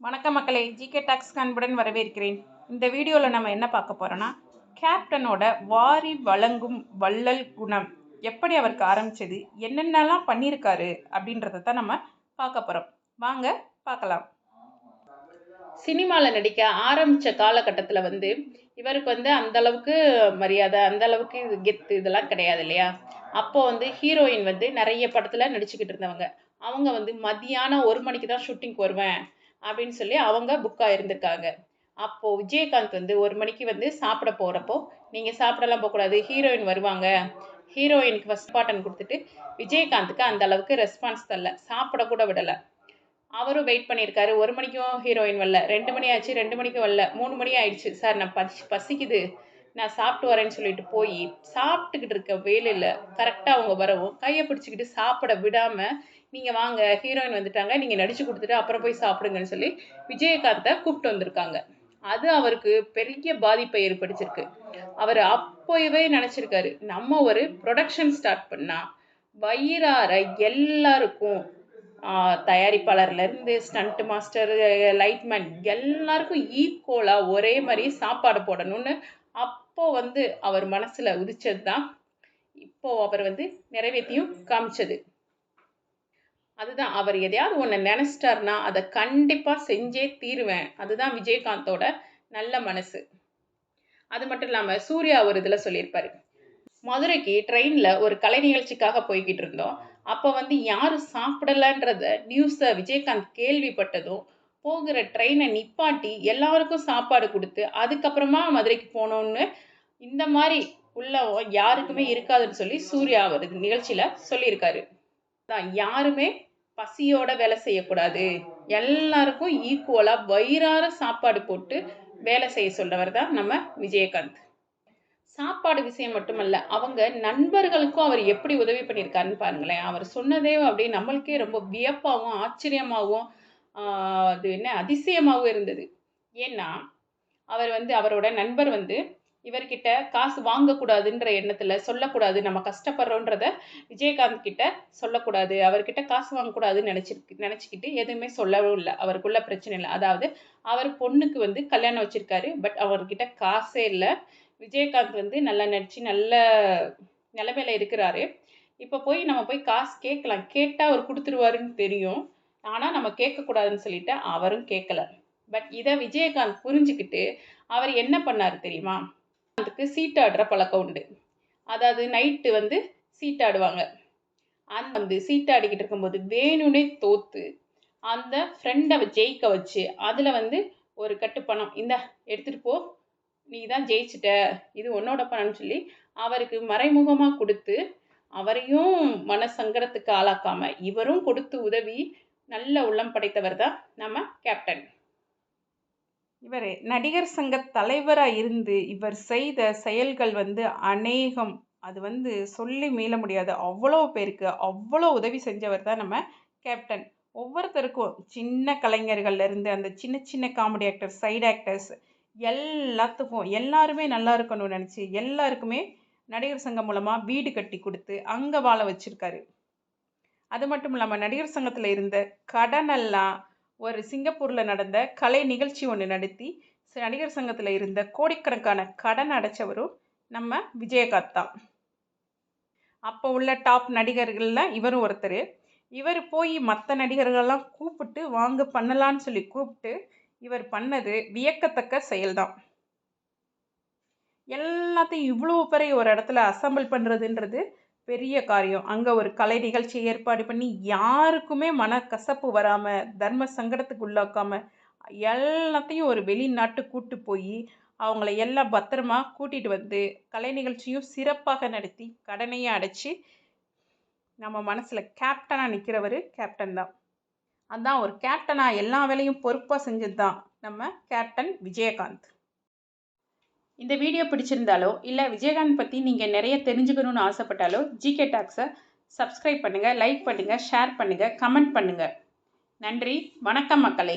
வணக்கம் மக்களே GK tax அன்புடன் வரவேற்கிறேன். இந்த வீடியோவில் நம்ம என்ன பார்க்க போகிறோன்னா கேப்டனோட வாரி வழங்கும் வள்ளல் குணம் எப்படி அவருக்கு ஆரம்பித்தது என்னென்னலாம் பண்ணியிருக்காரு அப்படின்றத தான் நம்ம பார்க்க போகிறோம் வாங்க பார்க்கலாம். சினிமாவில் நடிக்க ஆரம்பித்த காலகட்டத்தில் வந்து இவருக்கு வந்து அந்தளவுக்கு மரியாதை அந்தளவுக்கு இது கெத்து இதெல்லாம் கிடையாது இல்லையா? அப்போ வந்து ஹீரோயின் வந்து நிறைய படத்தில் நடிச்சுக்கிட்டு இருந்தவங்க. அவங்க வந்து மதியானம் ஒரு மணிக்கு தான் ஷூட்டிங்க்கு வருவேன். அப்படின்னு சொல்லி அவங்க புக்காக இருந்திருக்காங்க அப்போது விஜயகாந்த் வந்து ஒரு மணிக்கு வந்து சாப்பிட போகிறப்போ நீங்கள் சாப்பிடலாம் போகக்கூடாது ஹீரோயின் வருவாங்க. ஹீரோயினுக்கு ஃபஸ்ட் பாட்டன் கொடுத்துட்டு விஜயகாந்துக்கு அந்த அளவுக்கு ரெஸ்பான்ஸ் தரல. சாப்பிட கூட விடலை. அவரும் வெயிட் பண்ணியிருக்காரு. ஒரு மணிக்கும் ஹீரோயின் வரல. ரெண்டு மணி ஆச்சு ரெண்டு மணிக்கும் வரல. மூணு மணி ஆயிடுச்சு. சார் நான் பசி பசிக்குது. நான் சாப்பிட்டு வரேன்னு சொல்லிட்டு போய் சாப்பிட்டுக்கிட்டு இருக்க வேலையில் கரெக்டாக அவங்க வரவும் கையை பிடிச்சிக்கிட்டு சாப்பிட விடாமல் நீங்கள் வாங்க ஹீரோயின் வந்துட்டாங்க நீங்கள் நடிச்சு கொடுத்துட்டு அப்புறம் போய் சாப்பிடுங்கன்னு சொல்லி விஜயகாந்தை கூப்பிட்டு வந்திருக்காங்க. அது அவருக்கு பெரிய பாதிப்பை ஏற்படுத்திருக்கு அவர் அப்போவே நினச்சிருக்காரு நம்ம ஒரு ப்ரொடக்ஷன் ஸ்டார்ட் பண்ணால் வயிறார எல்லாருக்கும் தயாரிப்பாளர்லேருந்து ஸ்டண்ட் மாஸ்டர் லைட்மேன் எல்லாருக்கும் ஈக்குவலாக ஒரே மாதிரி சாப்பாடு போடணும்னு அப்போ வந்து அவர் மனசில் உதிச்சது தான் இப்போ அவர் வந்து நிறைவேற்றியும் காமிச்சது. அதுதான் அவர் எதையாவது ஒன்று நினச்சிட்டாருன்னா அதை கண்டிப்பாக செஞ்சே தீருவேன். அதுதான் விஜயகாந்தோட நல்ல மனசு. அது மட்டும் இல்லாமல் சூர்யா ஒரு இதில் சொல்லியிருப்பார். மதுரைக்கு ட்ரெயினில் ஒரு கலை நிகழ்ச்சிக்காக போய்கிட்டு இருந்தோம். அப்போ வந்து யாரும் சாப்பிடலன்றத நியூஸை விஜயகாந்த் கேள்விப்பட்டதும் போகிற ட்ரெயினை நிப்பாட்டி எல்லாருக்கும் சாப்பாடு கொடுத்து அதுக்கப்புறமா மதுரைக்கு போனோன்னு இந்த மாதிரி உள்ள யாருக்குமே இருக்காதுன்னு சொல்லி சூர்யா அவர் நிகழ்ச்சியில் சொல்லியிருக்காரு. தான் யாருமே பசியோட வேலை செய்யக்கூடாது. எல்லாருக்கும் ஈக்குவலாக வயிறார சாப்பாடு போட்டு வேலை செய்ய சொல்றவர் தான் நம்ம விஜயகாந்த். சாப்பாடு விஷயம் மட்டுமல்ல அவங்க நண்பர்களுக்கும் அவர் எப்படி உதவி பண்ணியிருக்காருன்னு பாருங்களேன். அவர் சொன்னதே அப்படியே நம்மளுக்கே ரொம்ப வியப்பாகவும் ஆச்சரியமாகவும் அது என்ன அதிசயமாகவும் இருந்தது. ஏன்னா அவர் வந்து அவரோட நண்பர் வந்து இவர்கிட்ட காசு வாங்கக்கூடாதுன்ற எண்ணத்தில் சொல்லக்கூடாது. நம்ம கஷ்டப்படுறோன்றத விஜயகாந்த் கிட்ட சொல்லக்கூடாது. அவர்கிட்ட காசு வாங்கக்கூடாதுன்னு நினச்சிருக்கு நினச்சிக்கிட்டு எதுவுமே சொல்லவும் இல்லை. அவருக்குள்ள பிரச்சனை இல்லை. அதாவது அவர் பொண்ணுக்கு வந்து கல்யாணம் வச்சுருக்காரு. பட் அவர்கிட்ட காசே இல்லை. விஜயகாந்த் வந்து நல்லா நடித்து நல்ல நிலமையில இருக்கிறாரு. இப்போ போய் நம்ம போய் காசு கேட்கலாம். கேட்டால் அவர் கொடுத்துருவாருன்னு தெரியும். ஆனால் நம்ம கேட்கக்கூடாதுன்னு சொல்லிட்டு அவரும் கேட்கல. பட் இதை விஜயகாந்த் புரிஞ்சுக்கிட்டு அவர் என்ன பண்ணார் தெரியுமா? அதுக்கு சீட்டாடுற பழக்கம் உண்டு. அதாவது நைட்டு வந்து சீட்டாடுவாங்க. அந்த வந்து சீட்டாடிக்கிட்டு இருக்கும்போது வேணும்னே தோத்து அந்த ஃப்ரெண்டை ஜெயிக்க வச்சு அதில் வந்து ஒரு கட்டு பணம் இந்த எடுத்துகிட்டு போ. நீ தான் ஜெயிச்சிட்ட. இது உன்னோட பணம்னு சொல்லி அவருக்கு மறைமுகமாக கொடுத்து அவரையும் மன சங்கடத்துக்கு ஆளாக்காமல் இவரும் கொடுத்து உதவி நல்ல உள்ளம் படைத்தவர் தான் நம்ம கேப்டன் இவர் நடிகர் சங்க தலைவராக இருந்து இவர் செய்த செயல்கள் வந்து அநேகம். அது வந்து சொல்லி மீள முடியாது. அவ்வளோ பேருக்கு அவ்வளோ உதவி செஞ்சவர் தான் நம்ம கேப்டன். ஒவ்வொருத்தருக்கும் சின்ன கலைஞர்கள்லேருந்து அந்த சின்ன சின்ன காமெடி ஆக்டர்ஸ் சைடு ஆக்டர்ஸ் எல்லாத்துக்கும் எல்லாருமே நல்லா இருக்கணும்னு நினச்சி எல்லாருக்குமே நடிகர் சங்கம் மூலமாக வீடு கட்டி கொடுத்து அங்கே வாழ வச்சுருக்காரு. அது மட்டும் இல்லாமல் நடிகர் சங்கத்தில் இருந்த கடனெல்லாம் ஒரு சிங்கப்பூரில் நடந்த கலை நிகழ்ச்சி ஒன்று நடத்தி நடிகர் சங்கத்தில் இருந்த கோடிக்கணக்கான கடன் அடைச்சவரும் நம்ம விஜயகாந்த் தான். அப்போ உள்ள டாப் நடிகர்களில் இவரும் ஒருத்தர். இவர் போய் மற்ற நடிகர்கள்லாம் கூப்பிட்டு வாங்க பண்ணலான்னு சொல்லி கூப்பிட்டு இவர் பண்ணது வியக்கத்தக்க செயல்தான். எல்லாத்தையும் இவ்வளோ பெரிய ஒரு இடத்துல அசம்பிள் பண்ணுறதுன்றது பெரிய காரியம். அங்கே ஒரு கலை நிகழ்ச்சி ஏற்பாடு பண்ணி யாருக்குமே மன கசப்பு வராமல் தர்ம சங்கடத்துக்கு உள்ளாக்காமல் எல்லாத்தையும் ஒரு வெளிநாட்டு கூட்டு போய் அவங்கள எல்லாம் பத்திரமா கூட்டிகிட்டு வந்து கலை நிகழ்ச்சியும் சிறப்பாக நடத்தி கடனையும் அடைச்சி நம்ம மனசில் கேப்டனாக நிற்கிறவர் கேப்டன் தான். அதான் ஒரு கேப்டனாக எல்லா வேலையும் பொறுப்பாக செஞ்சது தான் நம்ம கேப்டன் விஜயகாந்த். இந்த வீடியோ பிடிச்சிருந்தாலோ இல்லை விஜயகாந்த் பற்றி நீங்கள் நிறைய தெரிஞ்சுக்கணும்னு ஆசைப்பட்டாலோ ஜிகே டாக்ஸை சப்ஸ்கிரைப் பண்ணுங்கள் லைக் பண்ணுங்கள் ஷேர் பண்ணுங்கள் கமெண்ட் பண்ணுங்கள் நன்றி வணக்கம் மக்களே.